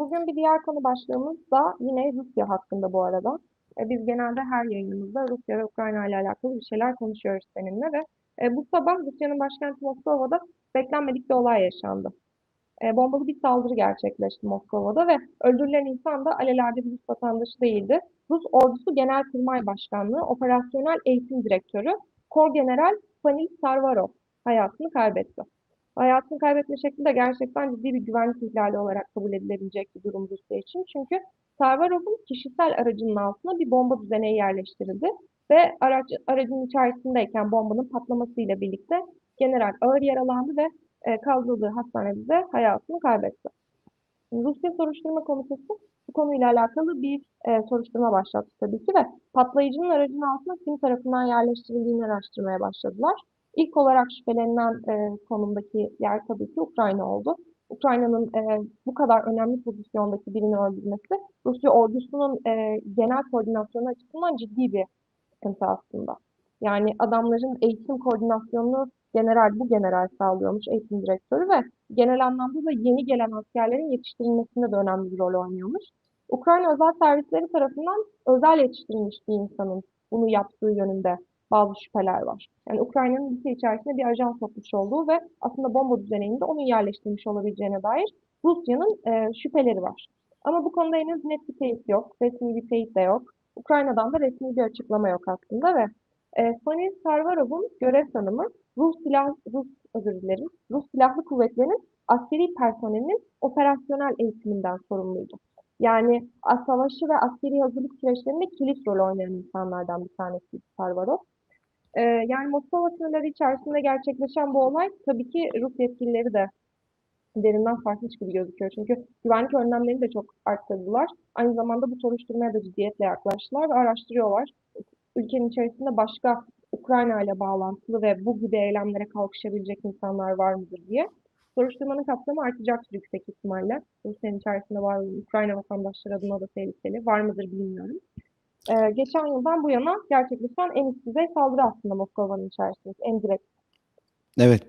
Bugün bir diğer konu başlığımız da yine Rusya hakkında bu arada. E, biz genelde her yayınımızda Rusya ve Ukrayna ile alakalı bir şeyler konuşuyoruz seninle ve e, bu sabah Rusya'nın başkenti Moskova'da beklenmedik bir olay yaşandı. E, bombalı bir saldırı gerçekleşti Moskova'da ve öldürülen insan da alelade bir Rus vatandaşı değildi. Rus Ordusu Genelkurmay Başkanlığı Operasyonel Eğitim Direktörü Kor General Panil Sarvarov hayatını kaybetti. Hayatını kaybetme şekli de gerçekten ciddi bir güvenlik ihlali olarak kabul edilebilecek bir durum Rusya için. Çünkü Sarvarov'un kişisel aracının altına bir bomba düzeneği yerleştirildi ve araç, aracın içerisindeyken bombanın patlamasıyla birlikte general ağır yaralandı ve e, kaldırıldığı hastanede hayatını kaybetti. Rusya Soruşturma Komitesi bu konuyla alakalı bir e, soruşturma başlattı tabii ki ve patlayıcının aracın altına kim tarafından yerleştirildiğini araştırmaya başladılar. İlk olarak şüphelenilen e, konumdaki yer tabii ki Ukrayna oldu. Ukrayna'nın e, bu kadar önemli pozisyondaki birini öldürmesi Rusya ordusunun e, genel koordinasyonu açısından ciddi bir sıkıntı aslında. Yani adamların eğitim koordinasyonunu general bu general sağlıyormuş eğitim direktörü ve genel anlamda da yeni gelen askerlerin yetiştirilmesinde de önemli bir rol oynuyormuş. Ukrayna özel servisleri tarafından özel yetiştirilmiş bir insanın bunu yaptığı yönünde bazı şüpheler var. Yani Ukrayna'nın ülke içerisinde bir ajan sokmuş olduğu ve aslında bomba düzeninde onun yerleştirmiş olabileceğine dair Rusya'nın e, şüpheleri var. Ama bu konuda henüz net bir teyit yok, resmi bir teyit de yok. Ukrayna'dan da resmi bir açıklama yok aslında ve e, Fanil Sarvarov'un görev tanımı Rus silah Rus özür dilerim, Rus Silahlı Kuvvetleri'nin askeri personelinin operasyonel eğitiminden sorumluydu. Yani savaşı ve askeri hazırlık süreçlerinde kilit rol oynayan insanlardan bir tanesi Sarvarov. Ee, yani Moskova sınırları içerisinde gerçekleşen bu olay tabii ki Rus yetkilileri de derinden farklı gibi gözüküyor. Çünkü güvenlik önlemlerini de çok arttırdılar. Aynı zamanda bu soruşturmaya da ciddiyetle yaklaştılar ve araştırıyorlar. Ülkenin içerisinde başka Ukrayna ile bağlantılı ve bu gibi eylemlere kalkışabilecek insanlar var mıdır diye. Soruşturmanın kapsamı artacaktır yüksek ihtimalle. Rusya'nın içerisinde var mı? Ukrayna vatandaşları adına da tehlikeli. Var mıdır bilmiyorum. Ee, geçen yıldan bu yana gerçekleşen en üst düzey saldırı aslında Moskova'nın içerisinde. En direkt. Evet.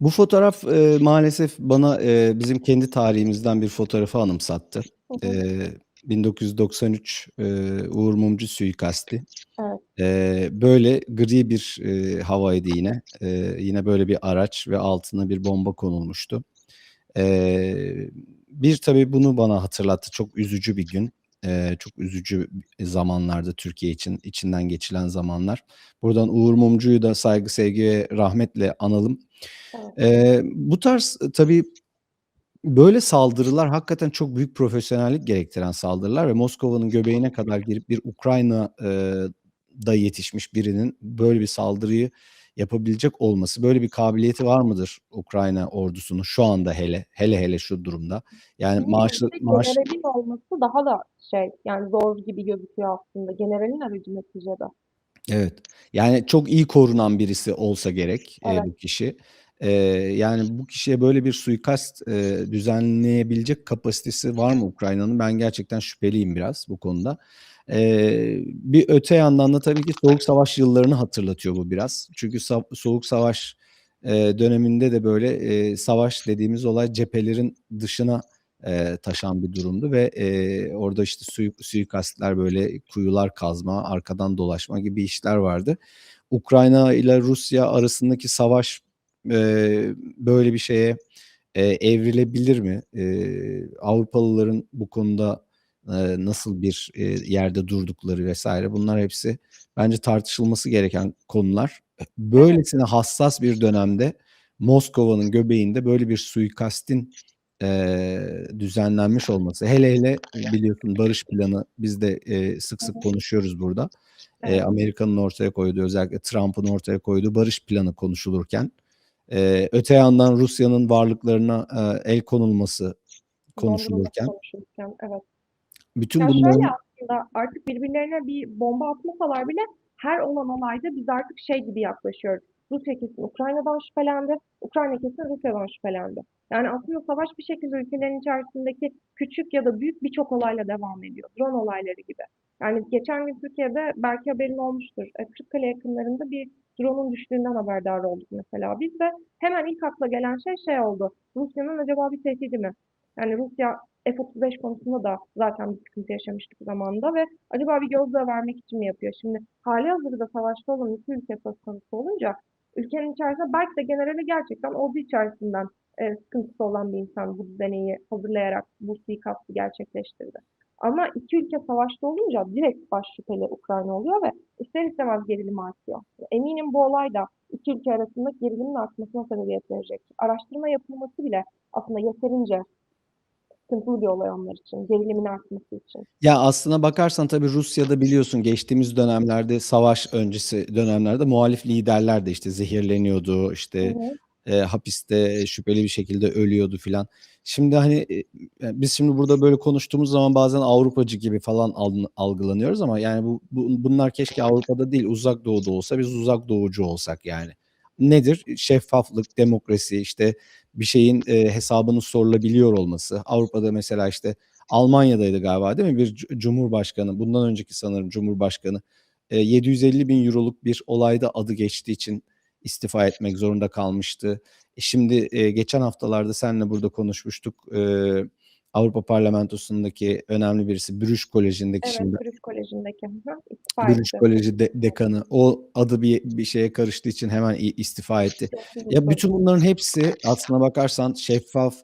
Bu fotoğraf e, maalesef bana e, bizim kendi tarihimizden bir fotoğrafı anımsattı. Hı hı. E, 1993 e, Uğur Mumcu suikasti. Evet. E, böyle gri bir e, havaydı yine. E, yine böyle bir araç ve altına bir bomba konulmuştu. E, bir tabii bunu bana hatırlattı. Çok üzücü bir gün. E, çok üzücü zamanlarda Türkiye için içinden geçilen zamanlar. Buradan Uğur Mumcu'yu da saygı, sevgi ve rahmetle analım. Evet. E, bu tarz tabii böyle saldırılar hakikaten çok büyük profesyonellik gerektiren saldırılar ve Moskova'nın göbeğine kadar girip bir Ukrayna e, da yetişmiş birinin böyle bir saldırıyı yapabilecek olması, böyle bir kabiliyeti var mıdır Ukrayna ordusunun şu anda hele hele hele şu durumda? Yani maaşlı maaş generalin olması daha da şey yani zor gibi gözüküyor aslında. Generalin aracı neticede. Evet. Yani çok iyi korunan birisi olsa gerek e, Evet. bu kişi. E, yani bu kişiye böyle bir suikast e, düzenleyebilecek kapasitesi var mı Ukrayna'nın? Ben gerçekten şüpheliyim biraz bu konuda. E, bir öte yandan da tabii ki Soğuk Savaş yıllarını hatırlatıyor bu biraz. Çünkü sa- Soğuk Savaş e, döneminde de böyle e, savaş dediğimiz olay cephelerin dışına e, taşan bir durumdu ve e, orada işte suyu, suikastler böyle kuyular kazma, arkadan dolaşma gibi işler vardı. Ukrayna ile Rusya arasındaki savaş e, böyle bir şeye e, evrilebilir mi? E, Avrupalıların bu konuda nasıl bir e, yerde durdukları vesaire bunlar hepsi bence tartışılması gereken konular. Böylesine hassas bir dönemde Moskova'nın göbeğinde böyle bir suikastin eee, düzenlenmiş olması. Hele hele biliyorsun barış planı biz de eee, sık sık konuşuyoruz burada. Evet. Amerika'nın ortaya koyduğu özellikle Trump'ın ortaya koyduğu barış planı konuşulurken eee, öte yandan Rusya'nın varlıklarına eee, el konulması konuşulurken konuşulurken. Evet. Bütün Ya şöyle bunların aslında artık birbirlerine bir bomba atmasalar bile her olan olayda biz artık şey gibi yaklaşıyoruz. Rusya kesin Ukrayna'dan şüphelendi, Ukrayna kesin Rusya'dan şüphelendi. Yani aslında savaş bir şekilde ülkelerin içerisindeki küçük ya da büyük birçok olayla devam ediyor. Drone olayları gibi. Yani geçen gün Türkiye'de belki haberin olmuştur. E, Kırıkkale yakınlarında bir drone'un düştüğünden haberdar olduk mesela. Biz de hemen ilk akla gelen şey şey oldu. Rusya'nın acaba bir tehdidi mi? Yani Rusya F-35 konusunda da zaten bir sıkıntı yaşamıştık zamanında ve acaba bir gözdağı vermek için mi yapıyor? Şimdi halihazırda savaşta olan iki ülke söz konusu olunca ülkenin içerisinde belki de generali gerçekten ordu içerisinden e, sıkıntısı olan bir insan bu deneyi hazırlayarak bu suikastı gerçekleştirdi. Ama iki ülke savaşta olunca direkt baş şüpheli Ukrayna oluyor ve ister istemez gerilim artıyor. Eminim bu olay da iki ülke arasındaki gerilimin artmasına sebebiyet verecek. Araştırma yapılması bile aslında yeterince sıkıntılı bir olay onlar için, gerilimin artması için. Ya aslına bakarsan tabii Rusya'da biliyorsun geçtiğimiz dönemlerde savaş öncesi dönemlerde muhalif liderler de işte zehirleniyordu, işte e, hapiste şüpheli bir şekilde ölüyordu filan. Şimdi hani e, biz şimdi burada böyle konuştuğumuz zaman bazen Avrupacı gibi falan al- algılanıyoruz ama yani bu, bu bunlar keşke Avrupa'da değil uzak doğuda olsa biz uzak doğucu olsak yani. Nedir? Şeffaflık, demokrasi, işte bir şeyin e, hesabının sorulabiliyor olması. Avrupa'da mesela işte Almanya'daydı galiba değil mi? Bir cu- cumhurbaşkanı, bundan önceki sanırım cumhurbaşkanı e, 750 bin euroluk bir olayda adı geçtiği için istifa etmek zorunda kalmıştı. E, şimdi e, geçen haftalarda seninle burada konuşmuştuk. E, Avrupa Parlamentosu'ndaki önemli birisi Brüş Koleji'ndeki Evet, şimdi Brüş Koleji'ndeki Brüş. Koleji de- dekanı o adı bir bir şeye karıştığı için hemen istifa etti. Ya bütün bunların hepsi aslına bakarsan şeffaf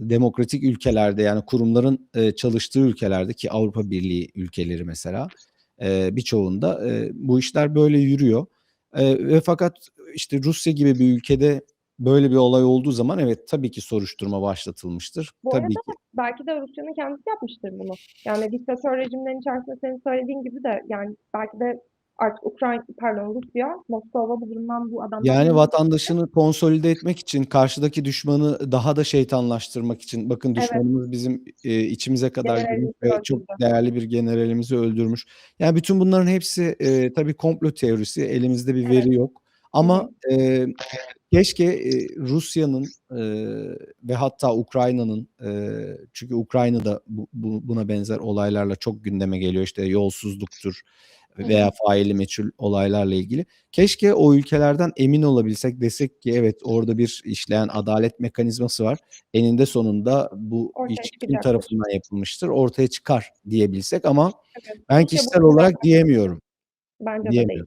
demokratik ülkelerde yani kurumların e, çalıştığı ülkelerde ki Avrupa Birliği ülkeleri mesela e, birçoğunda e, bu işler böyle yürüyor. E, ve fakat işte Rusya gibi bir ülkede böyle bir olay olduğu zaman evet tabii ki soruşturma başlatılmıştır. Bu Tabii arada ki. belki de Rusya'nın kendisi yapmıştır bunu. Yani diktatör rejimlerin içerisinde senin söylediğin gibi de yani belki de artık Ukrayna, pardon Rusya, Moskova bu durumdan bu adamdan Yani vatandaşını konsolide etmek için, karşıdaki düşmanı daha da şeytanlaştırmak için, bakın Evet. düşmanımız bizim e, içimize kadar girmiş ve çok değerli bir generalimizi öldürmüş. Yani bütün bunların hepsi e, tabii komplo teorisi, elimizde bir Evet. veri yok. Ama e, keşke e, Rusya'nın e, ve hatta Ukrayna'nın, e, çünkü Ukrayna'da bu, bu- buna benzer olaylarla çok gündeme geliyor. İşte yolsuzluktur veya faili meçhul olaylarla ilgili. Keşke o ülkelerden emin olabilsek desek ki evet orada bir işleyen adalet mekanizması var. Eninde sonunda bu Ortaya iş kim tarafından yapılmıştır ortaya çıkar diyebilsek ama Evet. ben kişisel olarak diyemiyorum. Bence de değil.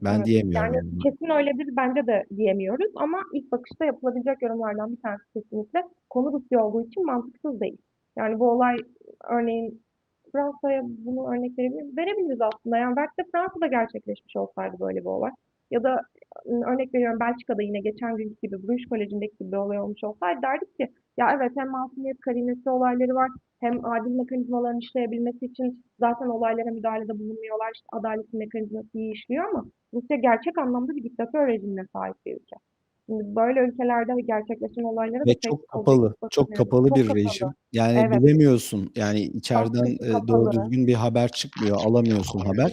Ben Evet. diyemiyorum Yani yani. kesin öyledir bence de diyemiyoruz ama ilk bakışta yapılabilecek yorumlardan bir tanesi kesinlikle konu Rusya olduğu için mantıksız değil. Yani bu olay örneğin Fransa'ya bunu örnek verebilir, verebiliriz aslında. Yani belki de Fransa'da gerçekleşmiş olsaydı böyle bir olay. Ya da örnek veriyorum Belçika'da yine geçen günkü gibi Bruges Koleji'ndeki gibi bir olay olmuş olsaydı derdik ki ya evet hem masumiyet karinesi olayları var hem adil mekanizmaların işleyebilmesi için zaten olaylara müdahalede bulunmuyorlar. İşte adaletin mekanizması iyi işliyor ama Rusya gerçek anlamda bir diktatör rejimine sahip bir ülke. Şimdi böyle ülkelerde gerçekleşen olaylara Ve çok kapalı, çok kapalı Çok bir kapalı. rejim. Yani Evet. bilemiyorsun. Yani içeriden e, doğru düzgün bir haber çıkmıyor, alamıyorsun haber.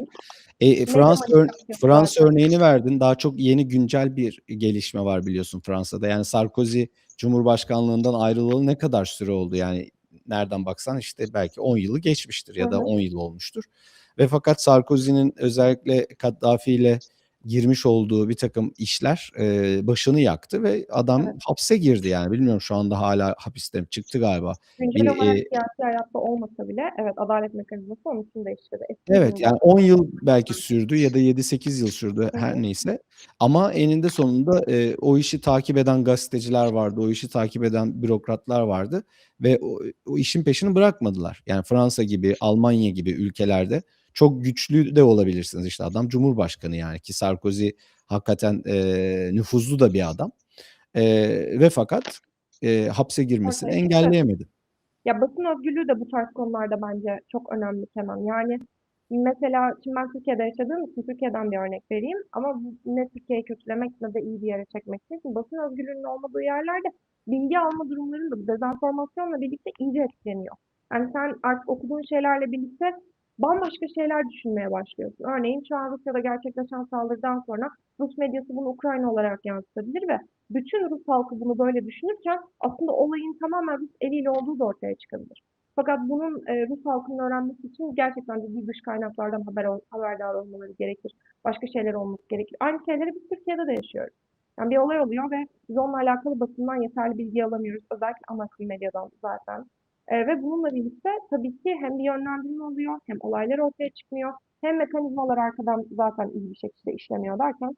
E, Fransa ör- zaten. örneğini verdin. Daha çok yeni güncel bir gelişme var biliyorsun Fransa'da. Yani Sarkozy Cumhurbaşkanlığından ayrılalı ne kadar süre oldu? Yani nereden baksan işte belki 10 yılı geçmiştir ya da hı. 10 yıl olmuştur. Ve fakat Sarkozy'nin özellikle Kaddafi ile girmiş olduğu bir takım işler e, başını yaktı ve adam Evet. hapse girdi yani. Bilmiyorum şu anda hala hapiste mi? Çıktı galiba. Güncel Bir, olarak e, siyasi hayatta olmasa bile evet adalet mekanizması onun için de işledi. Eski Evet yani 10 Cumhurbaşkanı yıl belki sürdü ya da 7-8 yıl sürdü Hı her neyse. Ama eninde sonunda e, o işi takip eden gazeteciler vardı, o işi takip eden bürokratlar vardı ve o, o işin peşini bırakmadılar. Yani Fransa gibi, Almanya gibi ülkelerde çok güçlü de olabilirsiniz. İşte adam Cumhurbaşkanı yani ki Sarkozy hakikaten e, nüfuzlu da bir adam. E, ve fakat e, hapse girmesini çıktı. engelleyemedi. Ya basın özgürlüğü de bu tarz konularda bence çok önemli Kenan. Yani mesela şimdi ben Türkiye'de yaşadığım için Türkiye'den bir örnek vereyim ama ne Türkiye'yi kötülemek ne de iyi bir yere çekmek. Şimdi basın özgürlüğünün olmadığı yerlerde bilgi alma durumları da bu dezenformasyonla birlikte iyice etkileniyor. Yani sen artık okuduğun şeylerle birlikte bambaşka şeyler düşünmeye başlıyorsun. Örneğin şu an Rusya'da gerçekleşen saldırıdan sonra Rus medyası bunu Ukrayna olarak yansıtabilir ve bütün Rus halkı bunu böyle düşünürken aslında olayın tamamen Rus eliyle olduğu da ortaya çıkabilir. Fakat bunun e, Rus halkının öğrenmesi için gerçekten ciddi dış kaynaklardan haber haberdar olmaları gerekir. Başka şeyler olması gerekir. Aynı şeyleri biz Türkiye'de de yaşıyoruz. Yani bir olay oluyor ve biz onunla alakalı basından yeterli bilgi alamıyoruz. Özellikle ana medyadan zaten. Eee, ve bununla birlikte tabii ki hem bir yönlendirme oluyor hem olaylar ortaya çıkmıyor hem mekanizmalar arkadan zaten iyi bir şekilde işlemiyor derken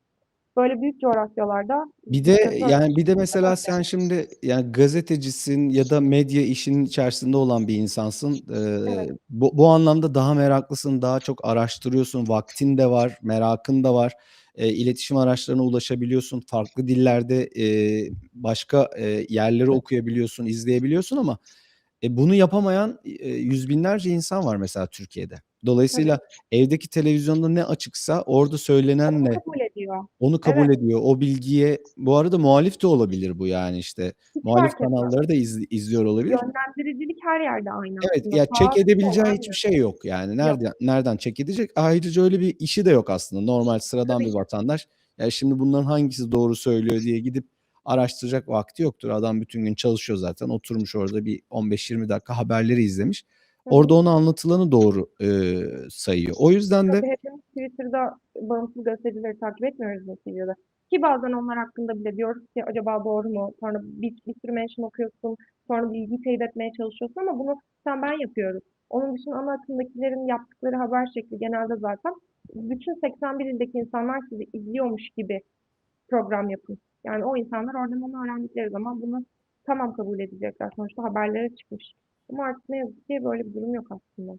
böyle büyük coğrafyalarda Bir de yani bir de mesela sen şimdi yani gazetecisin ya da medya işinin içerisinde olan bir insansın. Eee, Evet. bu bu anlamda daha meraklısın, daha çok araştırıyorsun, vaktin de var, merakın da var. Eee, iletişim araçlarına ulaşabiliyorsun. Farklı dillerde, eee, başka, eee, yerleri okuyabiliyorsun, izleyebiliyorsun ama, e, bunu yapamayan, eee, yüz binlerce insan var mesela Türkiye'de. Dolayısıyla Evet. evdeki televizyonda ne açıksa orada Onu söylenenle kabul ediyor. onu kabul Evet. ediyor. O bilgiye bu arada muhalif de olabilir bu yani işte. Hiç Muhalif kanalları da izl izliyor olabilir. Yönlendiricilik her yerde aynı Evet, aslında. ya sol edebileceği hiçbir şey yok yani. Yok. Nereden nereden check edecek? Ayrıca öyle bir işi de yok aslında. Normal sıradan Tabii bir vatandaş. Ya şimdi bunların hangisi doğru söylüyor diye gidip araştıracak vakti yoktur. Adam bütün gün çalışıyor zaten. Oturmuş orada bir 15-20 dakika haberleri izlemiş. Orada ona anlatılanı doğru, eee, sayıyor. O yüzden de hepimiz Twitter'da bağımsız gazetecileri takip etmiyoruz neticede. Ki bazen onlar hakkında bile diyoruz ki acaba doğru mu? Sonra bir, bir sürü mention okuyorsun. Sonra bilgiyi teyit etmeye çalışıyorsun ama bunu sen ben yapıyoruz. Onun dışında ana akımdakilerin yaptıkları haber şekli genelde zaten bütün 81 ildeki insanlar sizi izliyormuş gibi program yapın. Yani o insanlar oradan onu öğrendikleri zaman bunu tamam kabul edecekler. Sonuçta haberlere çıkmış. Ama artık ne yazık ki böyle bir durum yok aslında.